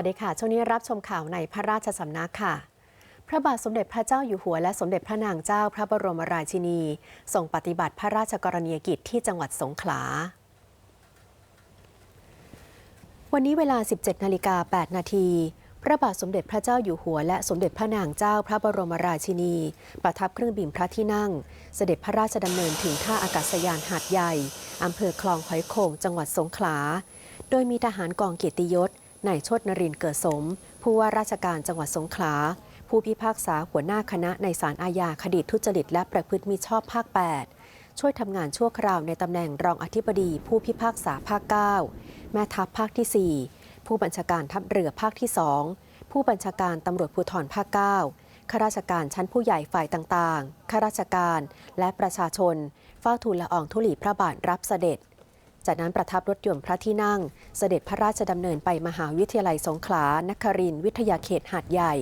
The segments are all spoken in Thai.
สวัสดีค่ะ ช่วงนี้รับชมข่าวในพระราชสำนักค่ะ พระบาทสมเด็จพระเจ้าอยู่หัวและสมเด็จพระนางเจ้าพระบรมราชินีทรงปฏิบัติพระราชกรณียกิจที่จังหวัดสงขลาวันนี้เวลา 17 นาฬิกา 8 นาที พระบาทสมเด็จพระเจ้าอยู่หัว และสมเด็จพระนางเจ้าพระบรมราชินี ประทับเครื่องบินพระที่นั่ง เสด็จพระราชดำเนินถึงท่าอากาศยานหาดใหญ่ อำเภอคลองหอยโข่งจังหวัดสงขลา โดยมีทหารกองเกียรติยศ นายโชตนรินเกิดสม ผู้ว่าราชการจังหวัดสงขลา ผู้พิพากษาหัวหน้าคณะในศาลอาญาคดีทุจริตและประพฤติมิชอบภาค 8 ช่วยทำงานชั่วคราวในตำแหน่งรองอธิบดีผู้พิพากษาภาค 9 แม่ทัพภาคที่ 4 ผู้บัญชาการทัพเรือภาคที่ 2 ผู้บัญชาการตำรวจภูธรภาค 9ข้าราชการชั้นผู้ใหญ่ฝ่ายต่างๆ ข้าราชการและประชาชน เฝ้าทูลละอองธุลีพระบาทรับเสด็จ จากนั้นประทับรถยนต์พระที่นั่ง เสด็จพระราชดำเนินไปมหาวิทยาลัยสงขลานครินวิทยาเขตหาดใหญ่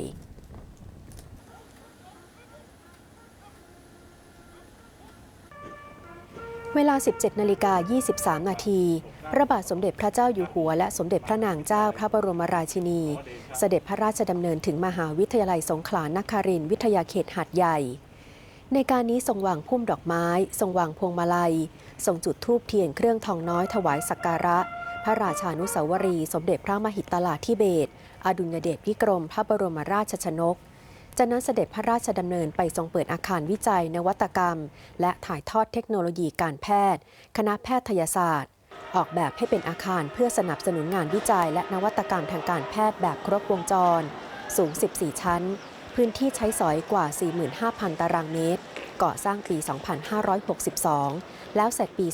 เวลา 17 นาฬิกา 23 นาที พระบาทสมเด็จพระเจ้าอยู่หัว และสมเด็จพระนางเจ้าพระบรมราชินี เสด็จพระราชดำเนินถึงมหาวิทยาลัยสงขลานครินทร์วิทยาเขตหาดใหญ่ ในการนี้ทรงวางพุ่มดอกไม้ ทรงวางพวงมาลัย ทรงจุดธูปเทียนเครื่องทองน้อยถวายสักการะ พระราชานุสาวรี สมเด็จพระมหิตลาธิเบศอดุลยเดชวิกรมพระบรมราชชนก จากนั้นเสด็จพระราชดำเนินไปทรงเปิดอาคารวิจัยนวัตกรรม และถ่ายทอดเทคโนโลยีการแพทย์ คณะแพทยศาสตร์ ออกแบบให้เป็นอาคารเพื่อสนับสนุนงานวิจัย และนวัตกรรมทางการแพทย์แบบครบวงจร สูง 14 ชั้น พื้นที่ใช้สอยกว่า 45,000 ตารางเมตร ก่อสร้างปี 2562 แล้วเสร็จปี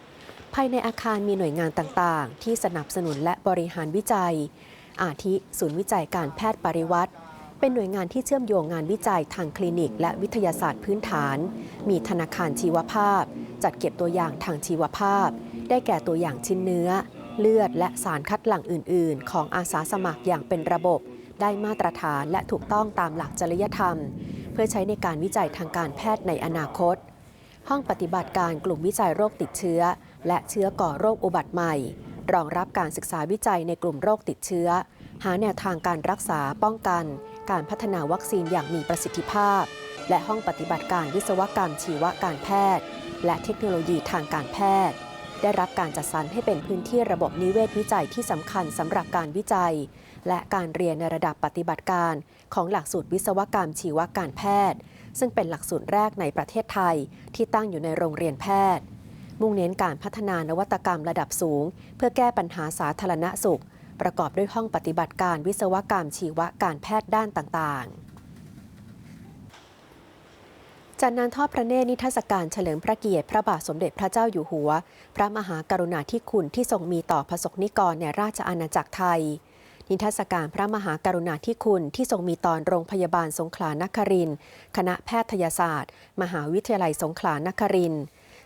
2566 ภายในอาคารมีหน่วยงานต่างๆ ที่สนับสนุนและบริหารวิจัย อาทิ ศูนย์วิจัยการแพทย์ปริวัติ เป็นหน่วยงานที่เชื่อมโยงงานวิจัยทางคลินิก และวิทยาศาสตร์พื้นฐาน มีธนาคารชีวภาพ จัดเก็บตัวอย่างทางชีวภาพ ได้แก่ตัวอย่างชิ้นเนื้อ เลือดและสารคัดหลั่งอื่น ๆ ของอาสาสมัครอย่างเป็นระบบ ได้มาตรฐานและถูกต้องตามหลักจริยธรรม เพื่อใช้ในการวิจัยทางการแพทย์ในอนาคต ห้องปฏิบัติการกลุ่มวิจัยโรคติดเชื้อ และเชื้อก่อโรคอุบัติใหม่ รองรับการศึกษาวิจัยในกลุ่มโรคติดเชื้อ หาแนวทางการรักษาป้องกัน การพัฒนาวัคซีนอย่างมีประสิทธิภาพ และห้องปฏิบัติการวิศวกรรมชีวการแพทย์ และเทคโนโลยีทางการแพทย์ได้รับการจัดสรรให้เป็นพื้นที่ระบบนิเวศวิจัยที่สำคัญสำหรับการวิจัย และการเรียนในระดับปฏิบัติการ ของหลักสูตรวิศวกรรมชีวการแพทย์ ซึ่งเป็นหลักสูตรแรกในประเทศไทยที่ตั้งอยู่ในโรงเรียนแพทย์ มุ่งเน้นการพัฒนานวัตกรรมระดับสูง เพื่อแก้ปัญหาสาธารณสุข ประกอบด้วยห้องปฏิบัติการวิศวกรรมชีวการแพทย์ด้านต่างๆจากนั้นทอดพระเนตรนิทรรศการเฉลิมพระเกียรติพระบาทสมเด็จพระเจ้าอยู่หัว พระมหากรุณาธิคุณที่ทรงมีต่อพระสงฆ์นิกรในราชอาณาจักรไทย นิทรรศการพระมหากรุณาธิคุณที่ทรงมีตอนโรงพยาบาลสงขลานครินคณะแพทยศาสตร์ มหาวิทยาลัยสงขลานคริน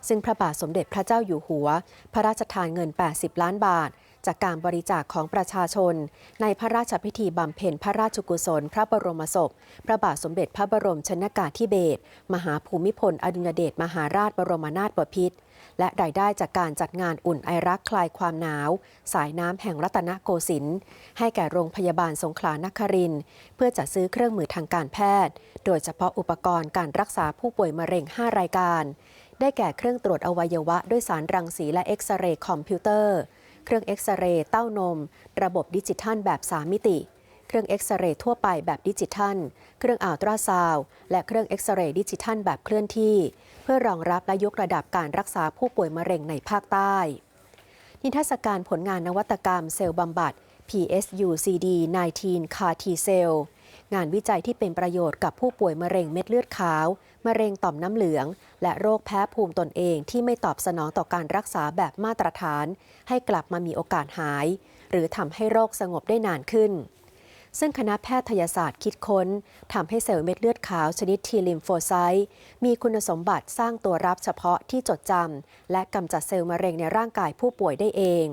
ซึ่งพระบาทสมเด็จพระเจ้าอยู่หัว พระราชทานเงิน 80 ล้านบาท จากการบริจาคของประชาชน ในพระราชพิธีบำเพ็ญพระราชกุศล พระบรมศพ พระบาทสมเด็จพระบรมชนกาธิเบศรมหาภูมิพลอดุลยเดชมหาราชบรมนาถบพิตร และรายได้จากการจัดงานอุ่นไอรักคลายความหนาว สายน้ำแห่งรัตนโกสินทร์ให้แก่โรงพยาบาลสงขลานครินทร์เพื่อจัดซื้อเครื่องมือทางการแพทย์ โดยเฉพาะอุปกรณ์การรักษาผู้ป่วยมะเร็ง 5 รายการ ได้แก่เครื่องตรวจอวัยวะด้วยสารรังสีและเอ็กซเรย์คอมพิวเตอร์ เครื่องเอ็กซเรย์เต้านม ระบบดิจิทัลแบบ 3 มิติ เครื่องเอ็กซเรย์ทั่วไปแบบดิจิทัล เครื่องอัลตราซาวด์และเครื่องเอ็กซเรย์ดิจิทัลแบบเคลื่อนที่ เพื่อรองรับและยกระดับการรักษาผู้ป่วยมะเร็งในภาคใต้ นิทรรศการผลงานนวัตกรรมเซลล์บำบัด PSU CD19 CAR T Cell งานวิจัยที่เป็นประโยชน์กับผู้ป่วยมะเร็งเม็ดเลือดขาว มะเร็งต่อมน้ำเหลือง และโรคแพ้ภูมิตนเองที่ไม่ตอบสนองต่อการรักษาแบบมาตรฐาน ให้กลับมามีโอกาสหาย หรือทำให้โรคสงบได้นานขึ้น ซึ่งคณะแพทยศาสตร์คิดค้นทำให้เซลล์เม็ดเลือดขาวชนิดทีลิมโฟไซต์มีคุณสมบัติสร้างตัวรับเฉพาะที่จดจำและกำจัดเซลล์มะเร็งในร่างกายผู้ป่วยได้เอง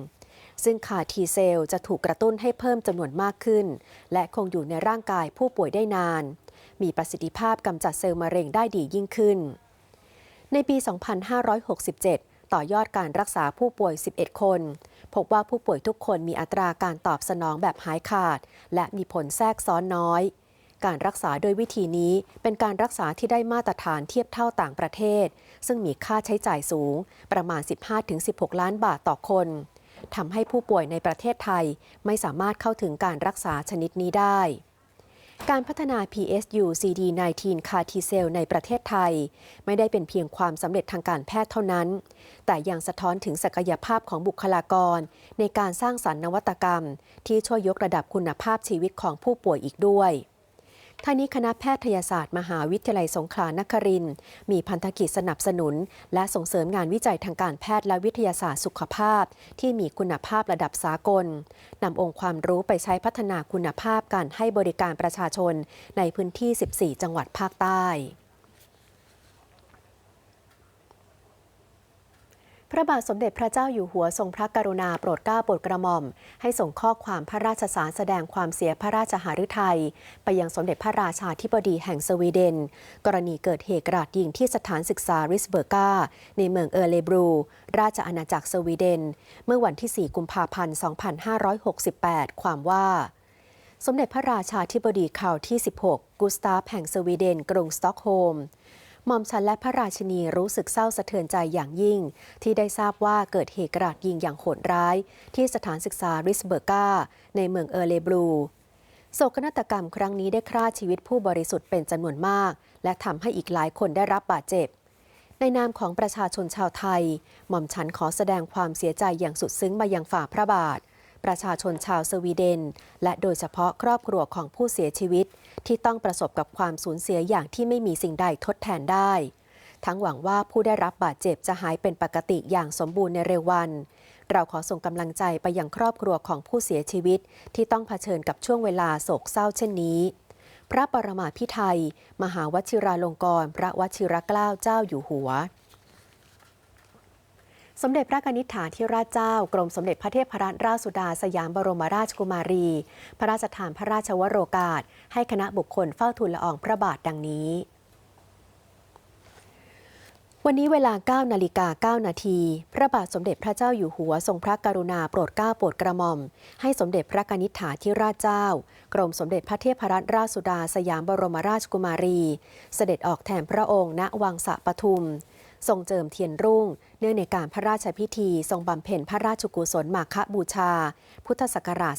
ซึ่งคาทีเซลจะถูกกระตุ้นให้เพิ่มจำนวนมากขึ้น และคงอยู่ในร่างกายผู้ป่วยได้นาน มีประสิทธิภาพกำจัดเซลล์มะเร็งได้ดียิ่งขึ้น ในปี 2567 ต่อยอดการรักษาผู้ป่วย 11 คน พบว่าผู้ป่วยทุกคนมีอัตราการตอบสนองแบบหายขาด และมีผลแทรกซ้อนน้อย การรักษาโดยวิธีนี้เป็นการรักษาที่ได้มาตรฐานเทียบเท่าต่างประเทศ ซึ่งมีค่าใช้จ่ายสูง ประมาณ 15-16 ล้านบาทต่อคนทำให้ผู้ป่วยในประเทศไทยไม่สามารถเข้าถึงการรักษาชนิดนี้ได้ การพัฒนา PSU CD19 คาทีเซลในประเทศไทย ไม่ได้เป็นเพียงความสำเร็จทางการแพทย์เท่านั้น แต่ยังสะท้อนถึงศักยภาพของบุคลากร ในการสร้างสรรค์นวัตกรรม ที่ช่วยยกระดับคุณภาพชีวิตของผู้ป่วยอีกด้วย ท่านี้คณะแพทยศาสตร์มหาวิทยาลัยสงขลานครินทร์มีพันธกิจสนับสนุน และส่งเสริมงานวิจัยทางการแพทย์และวิทยาศาสตร์สุขภาพ ที่มีคุณภาพระดับสากลนำองค์ความรู้ไปใช้พัฒนาคุณภาพการให้บริการประชาชนในพื้นที่ 14 จังหวัดภาคใต้ พระบาทสมเด็จพระเจ้าอยู่หัวทรงพระกรุณาโปรดเกล้าโปรดกระหม่อม ให้ส่งข้อความพระราชสารแสดงความเสียพระราชหฤทัย ไปยังสมเด็จพระราชาธิบดีแห่งสวีเดน กรณีเกิดเหตุกราดยิงที่สถานศึกษาริสเบอร์กาในเมืองเออร์เลบรู ราชอาณาจักรสวีเดน เมื่อวันที่ 4 กุมภาพันธ์ 2568 ความว่าสมเด็จพระราชาธิบดีคราวที่ 16 กุสตาฟแห่งสวีเดน กรุงสต็อกโฮล์ม ม่อมฉันและพระราชินีรู้สึกเศร้าสะเทือนใจอย่างยิ่ง ที่ได้ทราบว่าเกิดเหตุกราดยิงอย่างโหดร้าย ที่สถานศึกษาริสเบอร์กาในเมืองเออร์เลบลูโศกนาฏกรรมครั้งนี้ได้ฆ่าชีวิตผู้บริสุทธิ์เป็นจำนวนมาก และทำให้อีกหลายคนได้รับบาดเจ็บ ในนามของประชาชนชาวไทย หม่อมฉันขอแสดงความเสียใจอย่างสุดซึ้งมายังฝ่าพระบาท ประชาชนชาวสวีเดน และโดยเฉพาะครอบครัวของผู้เสียชีวิต ที่ต้องประสบกับความสูญเสียอย่างที่ไม่มีสิ่งใดทดแทนได้ ทั้งหวังว่าผู้ได้รับบาดเจ็บจะหายเป็นปกติอย่างสมบูรณ์ในเร็ววัน เราขอส่งกำลังใจไปยังครอบครัวของผู้เสียชีวิต ที่ต้องเผชิญกับช่วงเวลาโศกเศร้าเช่นนี้ พระปรมาภิไธยมหาวชิราลงกรณ์พระวชิรเกล้าเจ้าอยู่หัว สมเด็จพระกนิษฐาธิราชเจ้า กรมสมเด็จพระเทพรัตนราชสุดาสยามบรมราชกุมารี พระราชทานพระราชวโรกาส ให้คณะบุคคลเฝ้าทูลละอองพระบาทดังนี้ วันนี้เวลา 9 นาฬิกา 9 นาที พระบาทสมเด็จพระเจ้าอยู่หัวทรงพระกรุณาโปรดเกล้าโปรดกระหม่อม ให้สมเด็จพระกนิษฐาธิราชเจ้า กรมสมเด็จพระเทพรัตนราชสุดาสยามบรมราชกุมารี เสด็จออกแทนพระองค์ณวังสะปทุม ทรงเจิมเทียนรุ่ง เนื่องในการพระราชพิธี ทรงบำเพ็ญพระราชกุศลมาคบูชา พุทธศักราช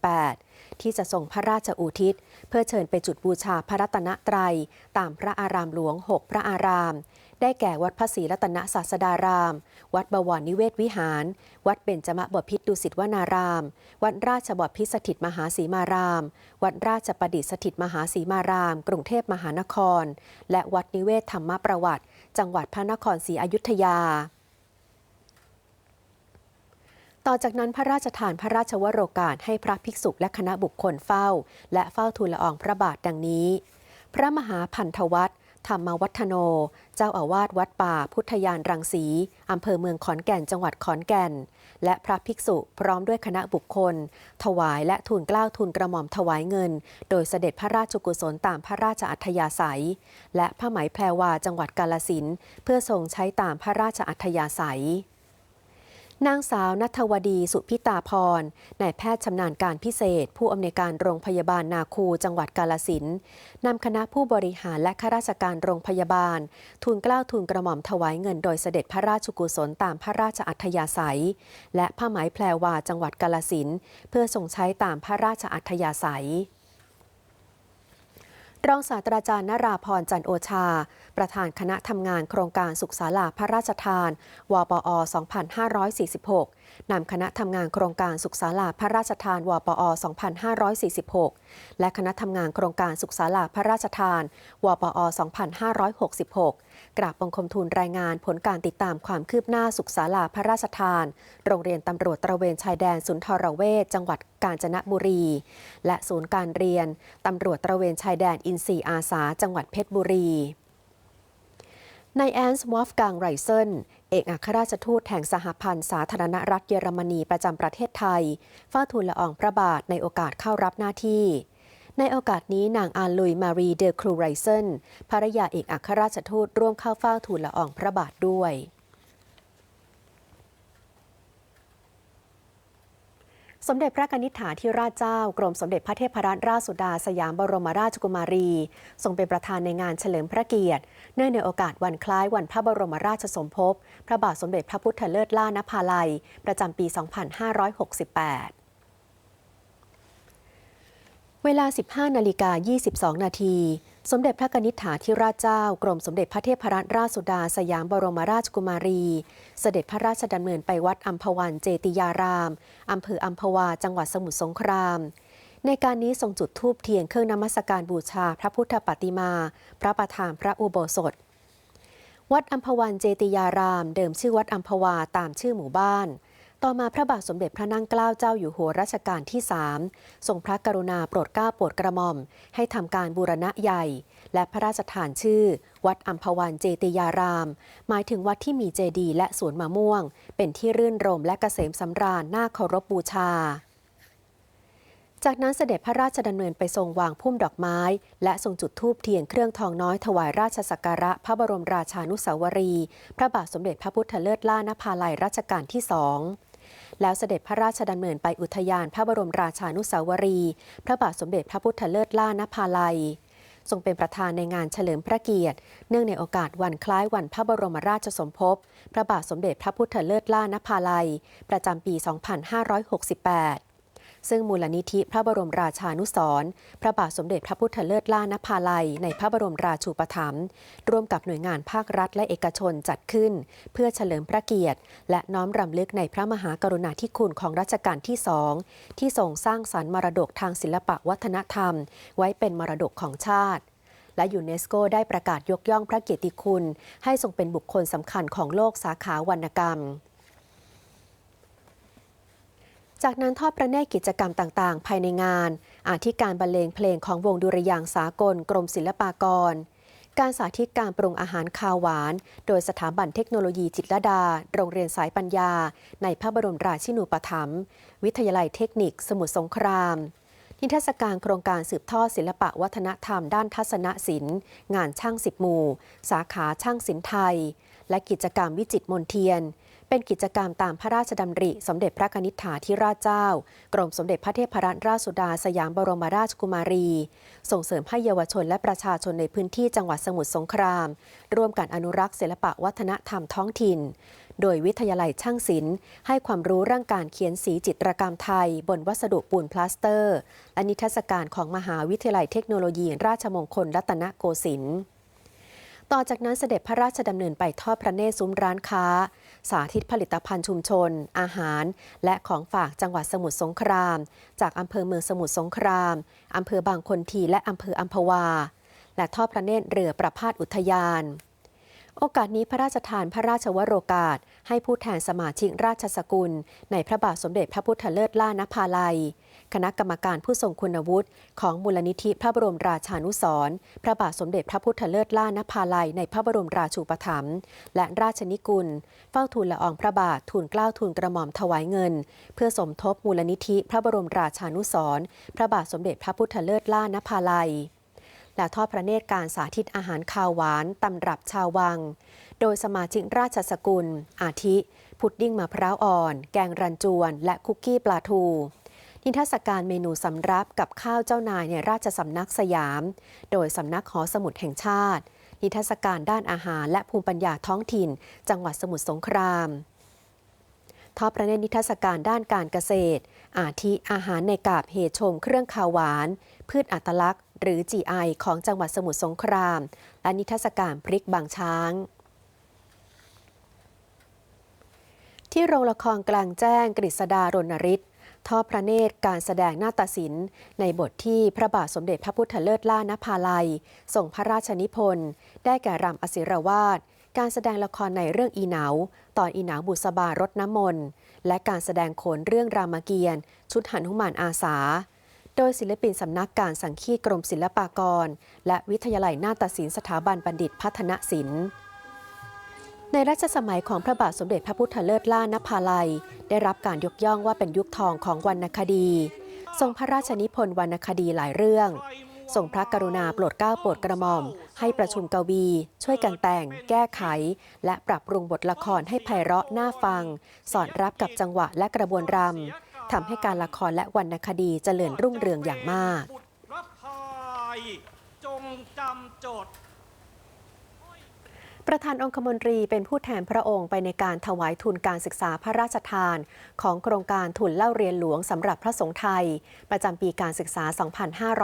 2568 ที่จะทรงพระราชอุทิศ เพื่อเชิญไปจุดบูชาพระรัตนตรัย ตามพระอารามหลวง 6 พระอาราม ได้แก่วัดพระศรีรัตนศาสดาราม วัดบวรนิเวศวิหาร วัดเบญจมบพิตรดุสิตวนาราม วัดราชบพิตรสถิตมหาสีมาราม วัดราชประดิษฐ์สถิตมหาสีมาราม กรุงเทพมหานคร และวัดนิเวศธรรมประวัติ จังหวัดพระนครศรีอยุธยาต่อจากนั้นพระราชทานพระราชวโรกาสให้พระภิกษุและคณะบุคคลเฝ้า และเฝ้าทูลละอองพระบาทดังนี้ พระมหาพันธวัตร ธรรมวัฒโน เจ้าอาวาสวัดป่าพุทธยานรังสีอำเภอเมืองขอนแก่นจังหวัดขอนแก่น และพระภิกษุพร้อมด้วยคณะบุคคล ถวายและทูลเกล้าทูลกระหม่อมถวายเงิน โดยเสด็จพระราชกุศลตามพระราชอัธยาศัย และผ้าไหมแพรวาจังหวัดกาลสินเพื่อทรงใช้ตามพระราชอัธยาศัย นางสาวนัทวดีสุพิตาพรนายแพทย์ชำนาญการพิเศษ ผู้อำนวยการโรงพยาบาลนาคูจังหวัดกาลสินนำคณะผู้บริหารและข้าราชการโรงพยาบาล ทูลเกล้าทูลกระหม่อมถวายเงินโดยเสด็จพระราชกุศลตามพระราชอัธยาศัย และผ้าไหมแพรวาจังหวัดกาลสินเพื่อทรงใช้ตามพระราชอัธยาศัย รองศาสตราจารย์นราพรจันโอชา ประธานคณะทำงานโครงการสุขศาลาพระราชทาน วปอ 2546 นำคณะทำงานโครงการสุขศาลาพระราชทานวปอ 2546 และคณะทำงานโครงการสุขศาลาพระราชทานวปอ 2566 กราบบังคมทูลรายงานผลการติดตามความคืบหน้าสุขศาลาพระราชทาน โรงเรียนตำรวจตระเวนชายแดนสุนทรเวชจังหวัดกาญจนบุรี และศูนย์การเรียนตำรวจตระเวนชายแดนอินทรีอาสา จังหวัดเพชรบุรี นายแอนส์วอฟกังไรเซนเอกอัครราชทูตแห่งสหพันธ์สาธารณรัฐเยอรมนีประจำประเทศไทยเฝ้าทูลละอองพระบาทในโอกาสเข้ารับหน้าที่ ในโอกาสนี้นางอาลุยมารีเดอครูไรเซนภรรยาเอกอัครราชทูตร่วมเข้าเฝ้าทูลละอองพระบาทด้วย สมเด็จพระนิษฐาธิราชเจ้ากรมสมเด็จพระเทพรัตนราชสุดาสยามบรมราชกุมารี ทรงเป็นประธานในงานเฉลิมพระเกียรติ เนื่องในโอกาสวันคล้ายวันพระบรมราชสมภพ พระบาทสมเด็จพระพุทธเลิศล่านภาลัย ประจำปี 2568เวลา 15 นาฬิกา 22 นาที สมเด็จพระนิษฐาธิราชเจ้า กรมสมเด็จพระเทพรัตนราชสุดา สยามบรมราชกุมารี เสด็จพระราชดำเนินไปวัดอัมพวันเจติยาราม อำเภออัมพวา จังหวัดสมุทรสงคราม ในการนี้ทรงจุดธูปเทียนเครื่องนมัสการบูชาพระพุทธปฏิมา พระประธานพระอุโบสถ วัดอัมพวันเจติยาราม เดิมชื่อวัดอัมพวาตามชื่อหมู่บ้าน ต่อมาพระบาทสมเด็จพระนั่งเกล้าเจ้าอยู่หัวรัชกาลที่3ทรงพระกรุณาโปรดเกล้าโปรดกระหม่อม ให้ทำการบูรณะใหญ่ และพระราชทานชื่อ วัดอัมพวันเจติยาราม หมายถึงวัดที่มีเจดีย์และสวนมะม่วง เป็นที่รื่นรมและเกษมสำราญน่าเคารพบูชาจากนั้นเสด็จพระราชดำเนินไปทรงวางพุ่มดอกไม้ และทรงจุดธูปเทียนเครื่องทองน้อยถวายราชสักการะพระบรมราชานุสาวรี พระบาทสมเด็จพระพุทธเลิศล่านภาลัยรัชกาลที่สอง แล้วเสด็จพระราชดำเนินไปอุทยานพระบรมราชานุสาวรี พระบาทสมเด็จพระพุทธเลิศล่านภาลัย ทรงเป็นประธานในงานเฉลิมพระเกียรติ เนื่องในโอกาสวันคล้ายวันพระบรมราชสมภพ พระบาทสมเด็จพระพุทธเลิศล่านภาลัย ประจำปี 2568 ซึ่งมูลนิธิพระบรมราชานุสรณ์พระบาทสมเด็จพระพุทธเลิศล่านภาลัย ในพระบรมราชูปถัมภ์ร่วมกับหน่วยงานภาครัฐและเอกชนจัดขึ้น เพื่อเฉลิมพระเกียรติ และน้อมรำลึกในพระมหากรุณาธิคุณของรัชกาลที่สองที่ทรงสร้างสรรค์มรดกทางศิลปะวัฒนธรรม ไว้เป็นมรดกของชาติและยูเนสโกได้ประกาศยกย่องพระเกียรติคุณ ให้ทรงเป็นบุคคลสำคัญของโลกสาขาวรรณกรรม จากนั้นทอดพระเนตรกิจกรรมต่างๆ ภายในงาน อาทิการบรรเลงเพลงของวงดุริยางสากลกรมศิลปากร การสาธิตการปรุงอาหารคาวหวาน โดยสถาบันเทคโนโลยีจิตรดา โรงเรียนสายปัญญา ในพระบรมราชินูปถัมภ์วิทยาลัยเทคนิค สมุทรสงคราม นิทรรศการโครงการสืบทอดศิลปะวัฒนธรรมด้านทัศนศิลป์ งานช่างสิบหมู่ สาขาช่างศิลป์ไทย และกิจกรรมวิจิตมนเทียน เป็นกิจกรรมตามพระราชดำริ สมเด็จพระนิษฐาธิราชเจ้า กรมสมเด็จพระเทพรัตนราชสุดาสยามบรมราชกุมารี ส่งเสริมให้เยาวชนและประชาชนในพื้นที่จังหวัดสมุทรสงคราม ร่วมกันอนุรักษ์ศิลปะวัฒนธรรมท้องถิ่น โดยวิทยาลัยช่างศิลป์ ให้ความรู้เรื่องการเขียนสีจิตรกรรมไทย บนวัสดุปูนพลาสเตอร์และนิทรรศการของมหาวิทยาลัยเทคโนโลยี ราชมงคลรัตนโกสินทร์ ต่อจากนั้นเสด็จพระราชดำเนินไปทอดพระเนตรซุ้มร้านค้า สาธิตผลิตภัณฑ์ชุมชน อาหาร และของฝากจังหวัดสมุทรสงคราม จากอำเภอเมืองสมุทรสงครามอำเภอบางคนทีและอำเภออัมพวา และทอดพระเนตรเรือประพาสอุทยาน โอกาสนี้พระราชทานพระราชวโรกาส ให้ผู้แทนสมาชิกราชสกุล ในพระบาทสมเด็จพระพุทธเลิศล่านภาลัย คณะกรรมการผู้ทรงคุณวุฒิของมูลนิธิพระบรมราชานุสร์พระบาทสมเด็จพระพุทธเลิศล่านภาลัยในพระบรมราชูปถัมภ์และราชนิกุล เฝ้าทูลละอองพระบาททูลเกล้าทูลกระหม่อมถวายเงิน เพื่อสมทบมูลนิธิพระบรมราชานุสร์พระบาทสมเด็จพระพุทธเลิศล่านภาลัยและทอดพระเนตรการสาธิตอาหารคาวหวานตำรับชาววัง โดยสมาชิกราชสกุล อาทิ พุดดิ้งมะพร้าวอ่อน แกงรันจวน และคุกกี้ปลาทู นิทรรศการเมนูสำรับกับข้าวเจ้านายในราชสำนักสยาม โดยสำนักหอสมุดแห่งชาติ นิทรรศการด้านอาหารและภูมิปัญญาท้องถิ่น จังหวัดสมุทรสงครามทอดพระเนตรนิทรรศการด้านการเกษตร อาทิอาหารในกาบเหตุชมเครื่องคาวหวาน พืชอัตลักษณ์ หรือ GI ของจังหวัดสมุทรสงคราม และนิทรรศการพริกบางช้างที่โรงละครกลางแจ้งกฤษดารณฤทธิ์ ทอดพระเนตรการแสดงนาฏศิลป์ ในบทที่พระบาทสมเด็จพระพุทธเลิศล่านภาลัยส่งพระราชนิพนธ์ได้แก่รำอศิรวาทการแสดงละครในเรื่องอีเหนาตอนอีเหนาบุษบารดน้ำมนต์และการแสดงโขนเรื่องรามเกียรติ์ชุดหันุมานอาสา โดยศิลปินสำนักการสังคีตกรมศิลปากร และวิทยาลัยนาฏศิลป์สถาบันบัณฑิตพัฒนศิลป์ ในรัชสมัยของพระบาทสมเด็จพระพุทธเลิศล่านภาลัย ได้รับการยกย่องว่าเป็นยุคทองของวรรณคดี ทรงพระราชนิพนธ์วรรณคดีหลายเรื่องทรงพระกรุณาโปรดเกล้าโปรดกระหม่อม ให้ประชุมกวี ช่วยกันแต่ง แก้ไข และปรับปรุงบทละครให้ไพเราะน่าฟัง สอดรับกับจังหวะและกระบวนรำทำให้การละครและวรรณคดีเจริญรุ่งเรืองอย่างมากจงจำจด ประธานองคมนตรีเป็นผู้แทนพระองค์ไปในการถวายทุนการศึกษาพระราชทาน ของโครงการทุนเล่าเรียนหลวงสำหรับพระสงฆ์ไทย ประจำปีการศึกษา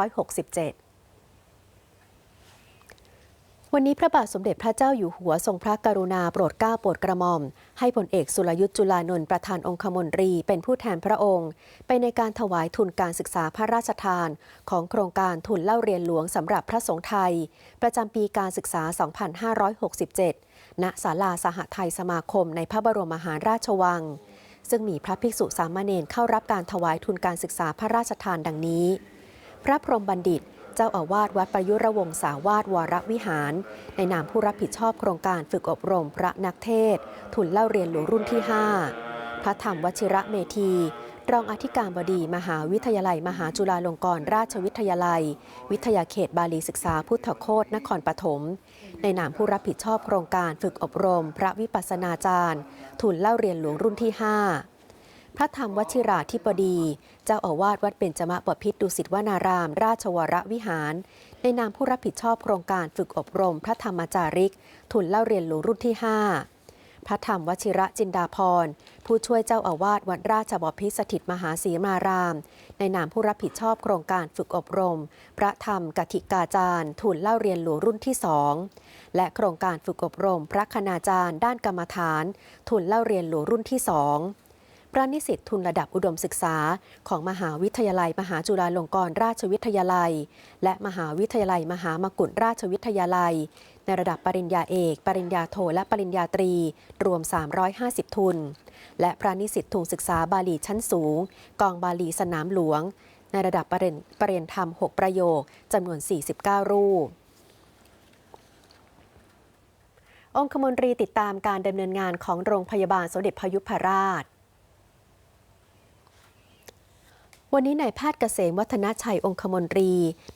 2567 วันนี้พระบาทสมเด็จพระเจ้าอยู่หัวทรงพระกรุณาโปรดเกล้าโปรดกระหม่อม ให้พลเอกสุรยุทธ์จุลานนท์ประธานองคมนตรีเป็นผู้แทนพระองค์ ไปในการถวายทุนการศึกษาพระราชทาน ของโครงการทุนเล่าเรียนหลวงสำหรับพระสงฆ์ไทย ประจำปีการศึกษา 2567 ณ ศาลาสหไทยสมาคมในพระบรมมหาราชวัง ซึ่งมีพระภิกษุสามเณรเข้ารับการถวายทุนการศึกษาพระราชทานดังนี้ พระพรหมบัณฑิต เจ้าอาวาสวัดประยุรวงศาวาสวรวิหาร ในนามผู้รับผิดชอบโครงการฝึกอบรมพระนักเทศ ทุนเล่าเรียนหลวงรุ่นที่ 5 พระธรรมวชิระเมธี รองอธิการบดีมหาวิทยาลัย มหาจุฬาลงกรณราชวิทยาลัย วิทยาเขตบาลีศึกษาพุทธโคตนครปฐมในนามผู้รับผิดชอบโครงการฝึกอบรม พระวิปัสสนาจารย์ ทุนเล่าเรียนหลวงรุ่นที่ 5 พระธรรมวชิราธิบดี เจ้าอาวาสวัดเบญจมบพิตรดุสิตวนาราม ราชวรวิหาร ในนามผู้รับผิดชอบโครงการฝึกอบรม พระธรรมจาริก ทุนเล่าเรียนหลวงรุ่นที่ 5 พระธรรมวชิระจินดาพร ผู้ช่วยเจ้าอาวาสวัดราชบพิตรสถิตมหาศรีมาราม ในนามผู้รับผิดชอบโครงการฝึกอบรม พระธรรมกถิกาจารย์ทุนเล่าเรียนหลวงรุ่นที่2และโครงการฝึกอบรม พระคณาจารย์ ด้านกรรมฐาน ทุนเล่าเรียนหลวงรุ่นที่2พ ระนิสิตทุนระดับอุดมศึกษา ของมหาวิทยาลัย มหาจุฬาลงกรณราชวิทยาลัย และมหาวิทยาลัย มหามกุฏราชวิทยาลัย ในระดับปริญญาเอก ปริญญาโทและปริญญาตรี รวม 350 ทุน และพระนิสิตทุนศึกษาบาลีชั้นสูง กองบาลีสนามหลวง ในระดับปริญปริญญาธรรม 6 ประโยคจำนวน 49 รูปองคมนตรีติดตามการดำเนินงานของโรงพยาบาลสมเด็จพยุพราช วันนี้นายแพทย์เกษมวัฒนชัยองคมนตรี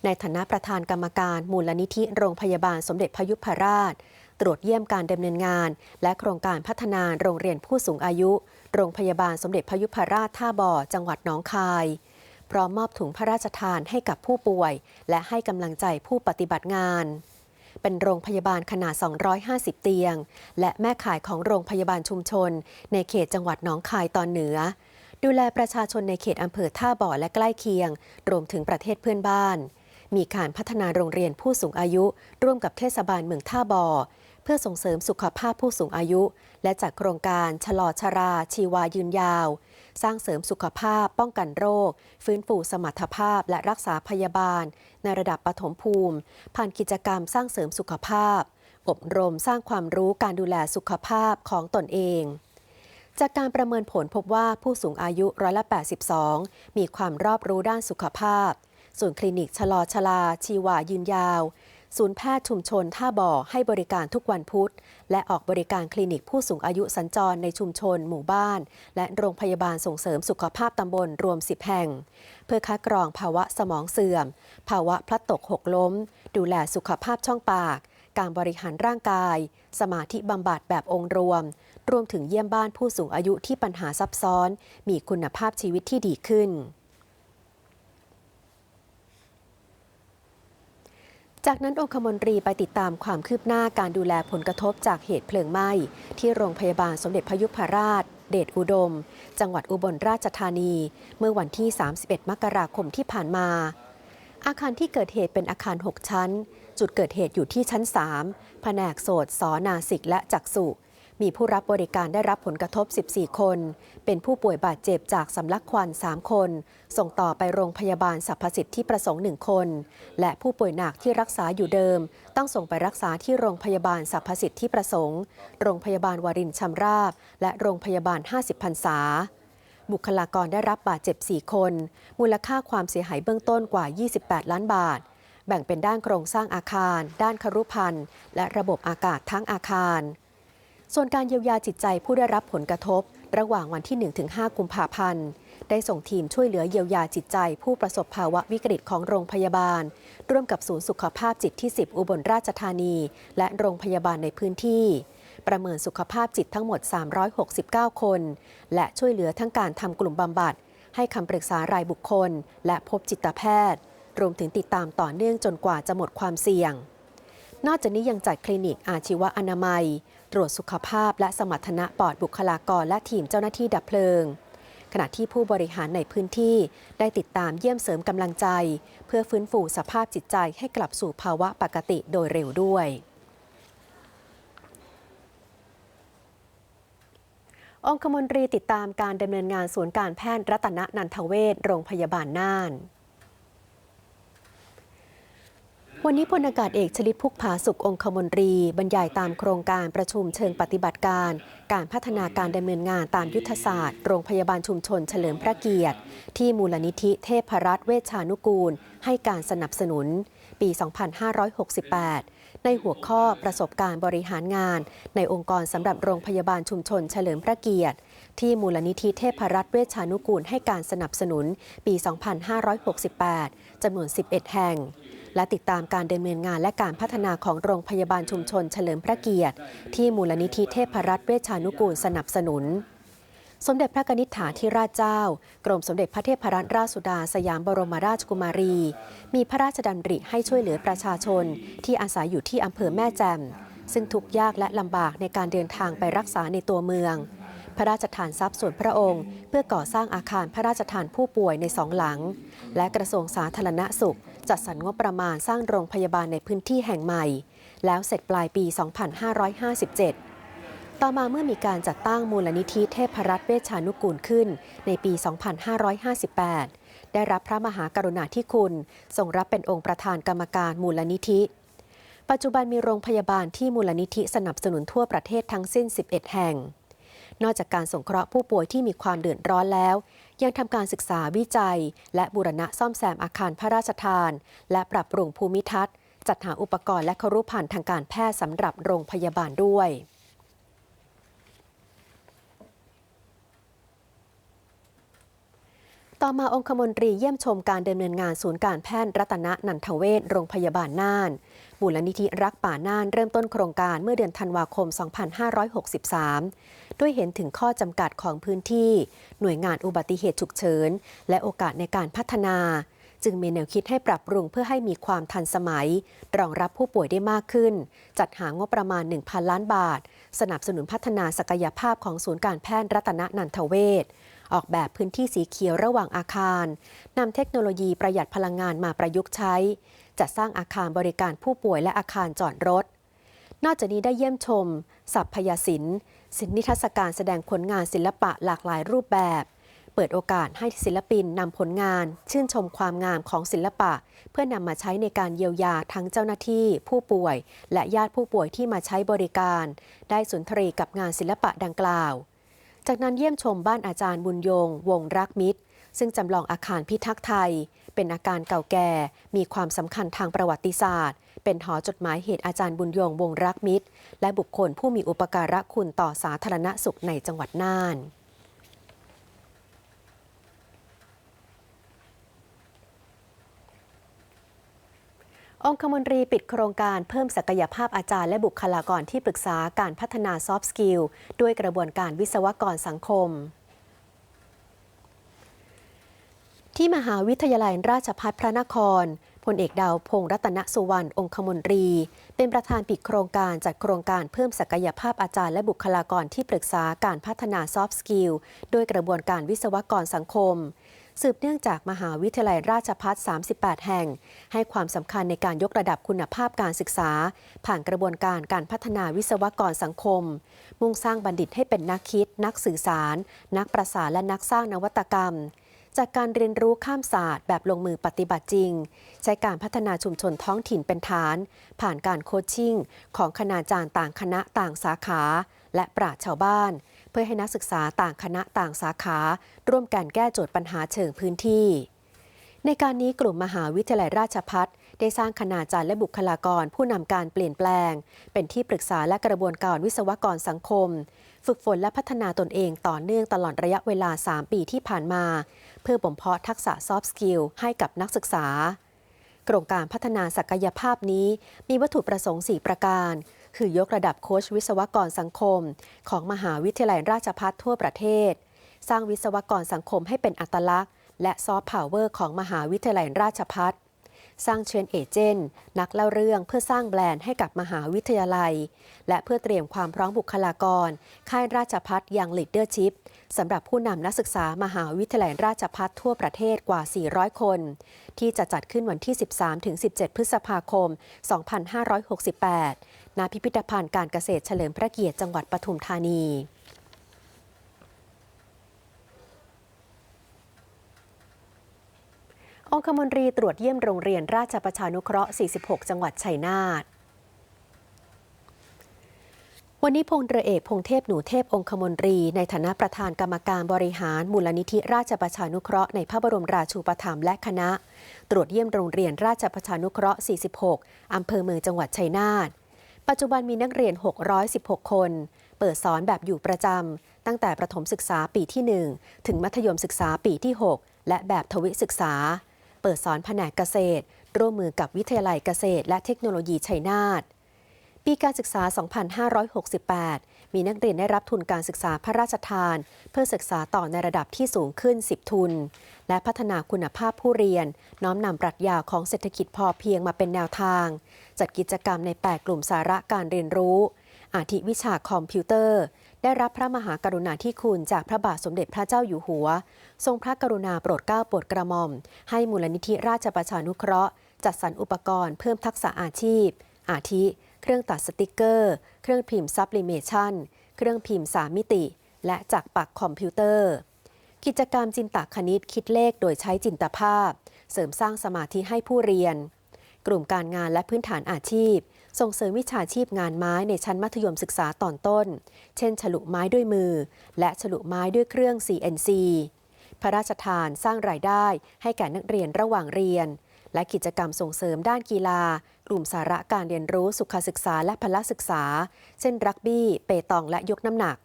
ในฐานะประธานกรรมการมูลนิธิโรงพยาบาลสมเด็จพยุพราช ตรวจเยี่ยมการดำเนินงาน และโครงการพัฒนาโรงเรียนผู้สูงอายุ โรงพยาบาลสมเด็จพยุพราชท่าบ่อ จังหวัดหนองคาย พร้อมมอบถุงพระราชทานให้กับผู้ป่วย และให้กำลังใจผู้ปฏิบัติงานเป็นโรงพยาบาลขนาด 250 เตียง และแม่ข่ายของโรงพยาบาลชุมชน ในเขตจังหวัดหนองคายตอนเหนือ ดูแลประชาชนในเขตอำเภอท่าบ่อและใกล้เคียง รวมถึงประเทศเพื่อนบ้าน มีการพัฒนาโรงเรียนผู้สูงอายุ ร่วมกับเทศบาลเมืองท่าบ่อ เพื่อส่งเสริมสุขภาพผู้สูงอายุ และจัดโครงการชะลอชรา ชีวายืนยาว สร้างเสริมสุขภาพ ป้องกันโรค ฟื้นฟูสมรรถภาพ และรักษาพยาบาล ในระดับปฐมภูมิ ผ่านกิจกรรมสร้างเสริมสุขภาพ อบรมสร้างความรู้การดูแลสุขภาพของตนเอง จากการประเมินผลพบว่าผู้สูงอายุร้อยละ 82 มีความรอบรู้ด้านสุขภาพ ส่วนคลินิกชะลอชลา ชีวายืนยาว ศูนย์แพทย์ชุมชนท่าบ่อให้บริการทุกวันพุธ และออกบริการคลินิกผู้สูงอายุสัญจรในชุมชน หมู่บ้าน และโรงพยาบาลส่งเสริมสุขภาพตำบลรวม 10 แห่ง เพื่อคัดกรองภาวะสมองเสื่อม ภาวะพลัดตกหกล้ม ดูแลสุขภาพช่องปาก การบริหารร่างกาย สมาธิบำบัดแบบองค์รวม รวมถึงเยี่ยมบ้านผู้สูงอายุที่ปัญหาซับซ้อน มีคุณภาพชีวิตที่ดีขึ้นจากนั้นองคมนตรีไปติดตามความคืบหน้าการดูแลผลกระทบจากเหตุเพลิงไหม้ ที่โรงพยาบาลสมเด็จพยุพราช เดชอุดม จังหวัดอุบลราชธานี เมื่อวันที่ 31 มกราคมที่ผ่านมา อาคารที่เกิดเหตุเป็นอาคาร 6 ชั้น จุดเกิดเหตุอยู่ที่ชั้น 3 แผนกโสตสอนาสิกและจักษุ มีผู้รับบริการได้รับผลกระทบ 14 คน เป็นผู้ป่วยบาดเจ็บจากสำลักควัน 3 คน ส่งต่อไปโรงพยาบาลสรรพสิทธิประสงค์ 1 คน และผู้ป่วยหนักที่รักษาอยู่เดิม ต้องส่งไปรักษาที่โรงพยาบาลสรรพสิทธิประสงค์ โรงพยาบาลวารินชำราบ และโรงพยาบาล 50พรรษาบุคลากรได้รับบาดเจ็บ 4 คน มูลค่าความเสียหายเบื้องต้นกว่า 28 ล้านบาท แบ่งเป็นด้านโครงสร้างอาคาร ด้านครุพันธ์และระบบอากาศทั้งอาคาร ส่วนการเยียวยาจิตใจผู้ได้รับผลกระทบ ระหว่างวันที่ 1-5 กุมภาพันธ์ ได้ส่งทีมช่วยเหลือเยียวยาจิตใจ ผู้ประสบภาวะวิกฤตของโรงพยาบาล ร่วมกับศูนย์สุขภาพจิตที่ 10 อุบลราชธานี และโรงพยาบาลในพื้นที่ประเมินสุขภาพจิตทั้งหมด 369 คน และช่วยเหลือทั้งการทำกลุ่มบำบัด ให้คำปรึกษารายบุคคล และพบจิตแพทย์ รวมถึงติดตามต่อเนื่องจนกว่าจะหมดความเสี่ยง นอกจากนี้ยังจัดคลินิกอาชีวอนามัย ตรวจสุขภาพและสมรรถนะปอดบุคลากรและทีมเจ้าหน้าที่ดับเพลิง ขณะที่ผู้บริหารในพื้นที่ได้ติดตามเยี่ยมเสริมกำลังใจ เพื่อฟื้นฟูสภาพจิตใจให้กลับสู่ภาวะปกติโดยเร็วด้วยองคมนตรีติดตามการดำเนินงานศูนย์การแพทย์รัตนนันทเวชโรงพยาบาลน่าน วันนี้พลอากาศเอกชลิตพุกผาสุของคมนตรี บรรยายตามโครงการประชุมเชิงปฏิบัติการ การพัฒนาการดำเนินงานตามยุทธศาสตร์ โรงพยาบาลชุมชนเฉลิมพระเกียรติ ที่มูลนิธิเทพรัตน์เวชานุกูล ให้การสนับสนุน ปี 2568 ในหัวข้อประสบการณ์บริหารงาน ในองค์กรสำหรับโรงพยาบาลชุมชนเฉลิมพระเกียรติ ที่มูลนิธิเทพรัตน์เวชชานุกูลให้การสนับสนุน ปี 2568จำนวน 11 แห่ง และติดตามการดำเนินงานและการพัฒนาของโรงพยาบาลชุมชนเฉลิมพระเกียรติ ที่มูลนิธิเทพรัตน์เวชานุกูลสนับสนุน สมเด็จพระกนิษฐาธิราชเจ้า กรมสมเด็จพระเทพรัตนราชสุดาสยามบรมราชกุมารี มีพระราชดำริให้ช่วยเหลือประชาชน ที่อาศัยอยู่ที่อำเภอแม่แจ่มซึ่งทุกยากและลำบากในการเดินทางไปรักษาในตัวเมือง พระราชทานทรัพย์ส่วนพระองค์ เพื่อก่อสร้างอาคารพระราชทานผู้ป่วยในสองหลัง และกระทรวงสาธารณสุข จัดสรรงบประมาณสร้างโรงพยาบาลในพื้นที่แห่งใหม่ แล้วเสร็จปลายปี 2557 ต่อมาเมื่อมีการจัดตั้งมูลนิธิเทพรัตน์เวชานุกูลขึ้นในปี 2558 ได้รับพระมหากรุณาธิคุณทรงรับเป็นองค์ประธานกรรมการมูลนิธิ ปัจจุบันมีโรงพยาบาลที่มูลนิธิสนับสนุนทั่วประเทศทั้งสิ้น 11 แห่งนอกจากการสงเคราะห์ผู้ป่วยที่มีความเดือดร้อนแล้ว ยังทำการศึกษาวิจัย และบูรณะซ่อมแซมอาคารพระราชทาน และปรับปรุงภูมิทัศน์ จัดหาอุปกรณ์และครุภัณฑ์ทางการแพทย์สำหรับโรงพยาบาลด้วย ต่อมาองคมนตรีเยี่ยมชมการดำเนินงานศูนย์การแพทย์รัตนนันทเวชโรงพยาบาลน่านมูลนิธิรักป่าน่านเริ่มต้นโครงการเมื่อเดือนธันวาคม 2563 ด้วยเห็นถึงข้อจำกัดของพื้นที่ หน่วยงานอุบัติเหตุฉุกเฉิน และโอกาสในการพัฒนา จึงมีแนวคิดให้ปรับปรุงเพื่อให้มีความทันสมัย รองรับผู้ป่วยได้มากขึ้น จัดหางบประมาณ 1,000 ล้านบาท สนับสนุนพัฒนาศักยภาพของศูนย์การแพทย์รัตนนันทเวช ออกแบบพื้นที่สีเขียวระหว่างอาคารนำเทคโนโลยีประหยัดพลังงานมาประยุกต์ใช้ จัดสร้างอาคารบริการผู้ป่วยและอาคารจอดรถ นอกจากนี้ได้เยี่ยมชม สัพพยศิลป์ศิลปนิทรรศการแสดงผลงานศิลปะหลากหลายรูปแบบ เปิดโอกาสให้ศิลปินนำผลงาน ชื่นชมความงามของศิลปะ เพื่อนำมาใช้ในการเยียวยาทั้งเจ้าหน้าที่ ผู้ป่วย และญาติผู้ป่วยที่มาใช้บริการ ได้สุนทรีกับงานศิลปะดังกล่าว จากนั้นเยี่ยมชมบ้านอาจารย์บุญยง วงรักมิตร ซึ่งจำลองอาคารพิทักษ์ไทย เป็นอาคารเก่าแก่ มีความสำคัญทางประวัติศาสตร์ เป็นหอจดหมายเหตุอาจารย์บุญยง วงรักมิตร และบุคคลผู้มีอุปการะคุณต่อสาธารณสุขในจังหวัดน่าน องคมนตรีปิดโครงการเพิ่มศักยภาพอาจารย์และบุคลากรที่ปรึกษาการพัฒนาซอฟต์สกิลด้วยกระบวนการวิศวกรสังคมที่มหาวิทยาลัยราชภัฏพระนคร พลเอกดาวพงษ์รัตนสุวรรณองคมนตรี เป็นประธานปิดโครงการจัดโครงการเพิ่มศักยภาพอาจารย์และบุคลากรที่ปรึกษาการพัฒนาซอฟต์สกิลด้วยกระบวนการวิศวกรสังคม สืบเนื่องจากมหาวิทยาลัยราชภัฏ38 แห่ง ให้ความสำคัญในการยกระดับคุณภาพการศึกษา ผ่านกระบวนการการพัฒนาวิศวกรสังคม มุ่งสร้างบัณฑิตให้เป็นนักคิด นักสื่อสาร นักประสานและนักสร้างนวัตกรรม จากการเรียนรู้ข้ามศาสตร์แบบลงมือปฏิบัติจริง ใช้การพัฒนาชุมชนท้องถิ่นเป็นฐาน ผ่านการโคชชิ่ง ของคณาจารย์ต่างคณะต่างสาขา และปราชญ์ชาวบ้าน เพื่อให้นักศึกษาต่างคณะต่างสาขา ร่วมกันแก้โจทย์ปัญหาเชิงพื้นที่ ในการนี้กลุ่มมหาวิทยาลัยราชพัฒได้สร้างคณาจารย์และบุคลากรผู้นำการเปลี่ยนแปลง เป็นที่ปรึกษาและกระบวนการวิศวกรสังคม ฝึกฝนและพัฒนาตนเองต่อเนื่องตลอดระยะเวลา 3 ปีที่ผ่านมา เพื่อบ่มเพาะทักษะซอฟต์สกิลให้กับนักศึกษา โครงการพัฒนาศักยภาพนี้มีวัตถุประสงค์ 4 ประการ คือยกระดับโค้ชวิศวกรสังคม ของมหาวิทยาลัยราชภัฏทั่วประเทศ สร้างวิศวกรสังคมให้เป็นอัตลักษณ์ และซอฟต์พาวเวอร์ของมหาวิทยาลัยราชพัฒสร้างเชนเอเจนต์นักเล่าเรื่องเพื่อสร้างแบรนด์ให้กับมหาวิทยาลัย และเพื่อเตรียมความพร้อมบุคลากร ค่ายราชพัฒยังลีดเดอร์ชิพสำหรับผู้นำนักศึกษามหาวิทยาลัยราชพัฒทั่วประเทศกว่า 400 คน ที่จะจัดขึ้นวันที่ 13-17 พฤษภาคม 2568 ณพิพิธภัณฑ์การเกษตรเฉลิมพระเกียรติจังหวัดปทุมธานีองคมนตรีตรวจเยี่ยมโรงเรียนราชประชานุเคราะห์ 46 จังหวัดชัยนาท วันนี้พงเรือเอกพงเทพหนูเทพองคมนตรี ในฐานะประธานกรรมการบริหารมูลนิธิราชประชานุเคราะห์ในพระบรมราชูปถัมภ์และคณะ ตรวจเยี่ยมโรงเรียนราชประชานุเคราะห์ 46 อำเภอเมืองจังหวัดชัยนาท ปัจจุบันมีนักเรียน 616 คน เปิดสอนแบบอยู่ประจำตั้งแต่ประถมศึกษาปีที่ 1 ถึงมัธยมศึกษาปีที่ 6 และแบบทวิศึกษา เปิดสอนแผนกเกษตร ร่วมมือกับวิทยาลัยเกษตร และเทคโนโลยีชัยนาทปีการศึกษา 2568 มีนักเรียนได้รับทุนการศึกษาพระราชทาน เพื่อศึกษาต่อในระดับที่สูงขึ้น 10 ทุน และพัฒนาคุณภาพผู้เรียน น้อมนำปรัชญาของเศรษฐกิจพอเพียงมาเป็นแนวทาง จัดกิจกรรมใน 8 กลุ่มสาระการเรียนรู้ อาทิวิชาคอมพิวเตอร์ ได้รับพระมหากรุณาธิคุณจากพระบาทสมเด็จพระเจ้าอยู่หัว ทรงพระกรุณาโปรดเกล้าโปรดกระหม่อม ให้มูลนิธิราชประชานุเคราะห์ จัดสรรอุปกรณ์เพิ่มทักษะอาชีพ อาทิ เครื่องตัดสติกเกอร์ เครื่องพิมพ์ซับลิเมชันเครื่องพิมพ์3มิติ และจักปักคอมพิวเตอร์ กิจกรรมจินตคณิตคิดเลขโดยใช้จินตภาพ เสริมสร้างสมาธิให้ผู้เรียน กลุ่มการงานและพื้นฐานอาชีพ ส่งเสริมวิชาชีพงานไม้ในชั้นมัธยมศึกษาตอนต้น เช่น ฉลุไม้ด้วยมือ และฉลุไม้ด้วยเครื่อง CNC พระราชทานสร้างรายได้ให้แก่นักเรียนระหว่างเรียน และกิจกรรมส่งเสริมด้านกีฬา กลุ่มสาระการเรียนรู้สุขศึกษาและพละศึกษา เช่นรักบี้ เปตองและยกน้ำหนัก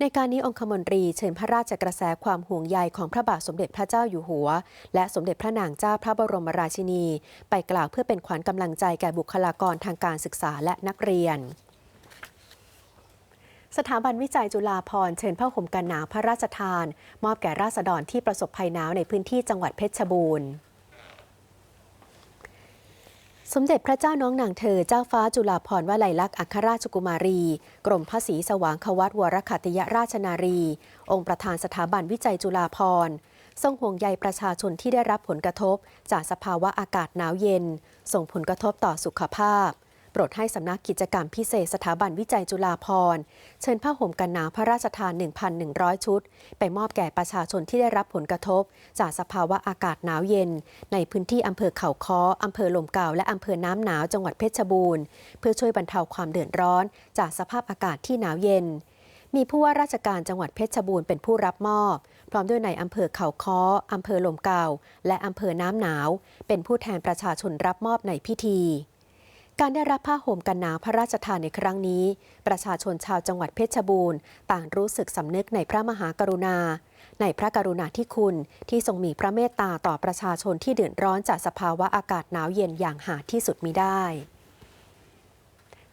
ในการนี้องคมนตรีเชิญพระราชกระแสความห่วงใยของพระบาทสมเด็จพระเจ้าอยู่หัว และสมเด็จพระนางเจ้าพระบรมราชินี ไปกล่าวเพื่อเป็นขวัญกำลังใจแก่บุคลากรทางการศึกษาและนักเรียนสถาบันวิจัยจุฬาภรเชิญผ้าห่มกันหนาวพระราชทาน มอบแก่ราษฎรที่ประสบภัยหนาวในพื้นที่จังหวัดเพชรบูรณ์ สมเด็จพระเจ้าน้องนางเธอเจ้าฟ้าจุฬาภรณ์วลัยลักษณ์อัครราชกุมารี กรมพระศรีสว่างควัตวรคัตยราชนารี องค์ประธานสถาบันวิจัยจุฬาภรณ์ทรงห่วงใยประชาชนที่ได้รับผลกระทบ จากสภาวะอากาศหนาวเย็น ส่งผลกระทบต่อสุขภาพ ปรดให้สำนักกิจกรรมพิเศษสถาบันวิจัยจุฬาภรณ์ เชิญผ้าห่มกันหนาวพระราชทาน 1,100 ชุด ไปมอบแก่ประชาชนที่ได้รับผลกระทบ จากสภาวะอากาศหนาวเย็น ในพื้นที่อำเภอเขาค้ออำเภอลมเก่า และอำเภอน้ำหนาวจังหวัดเพชรบูรณ์ เพื่อช่วยบรรเทาความเดือดร้อน จากสภาพอากาศที่หนาวเย็นมีผู้ว่าราชการจังหวัดเพชรบูรณ์เป็นผู้รับมอบ พร้อมด้วยในอำเภอเขาค้ออำเภอลมเก่า และอำเภอน้ำหนาว เป็นผู้แทนประชาชนรับมอบในพิธี การได้รับผ้าห่มกันหนาวพระราชทานในครั้งนี้ ประชาชนชาวจังหวัดเพชรบูรณ์ ต่างรู้สึกสำนึกในพระมหากรุณา ในพระกรุณาที่คุณที่ทรงมีพระเมตตาต่อประชาชนที่เดือดร้อนจากสภาวะอากาศหนาวเย็นอย่างหาที่สุดมิได้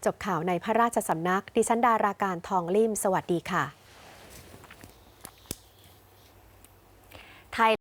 จบข่าวในพระราชสำนัก ดิฉันดาราการทองลิ่ม สวัสดีค่ะไทย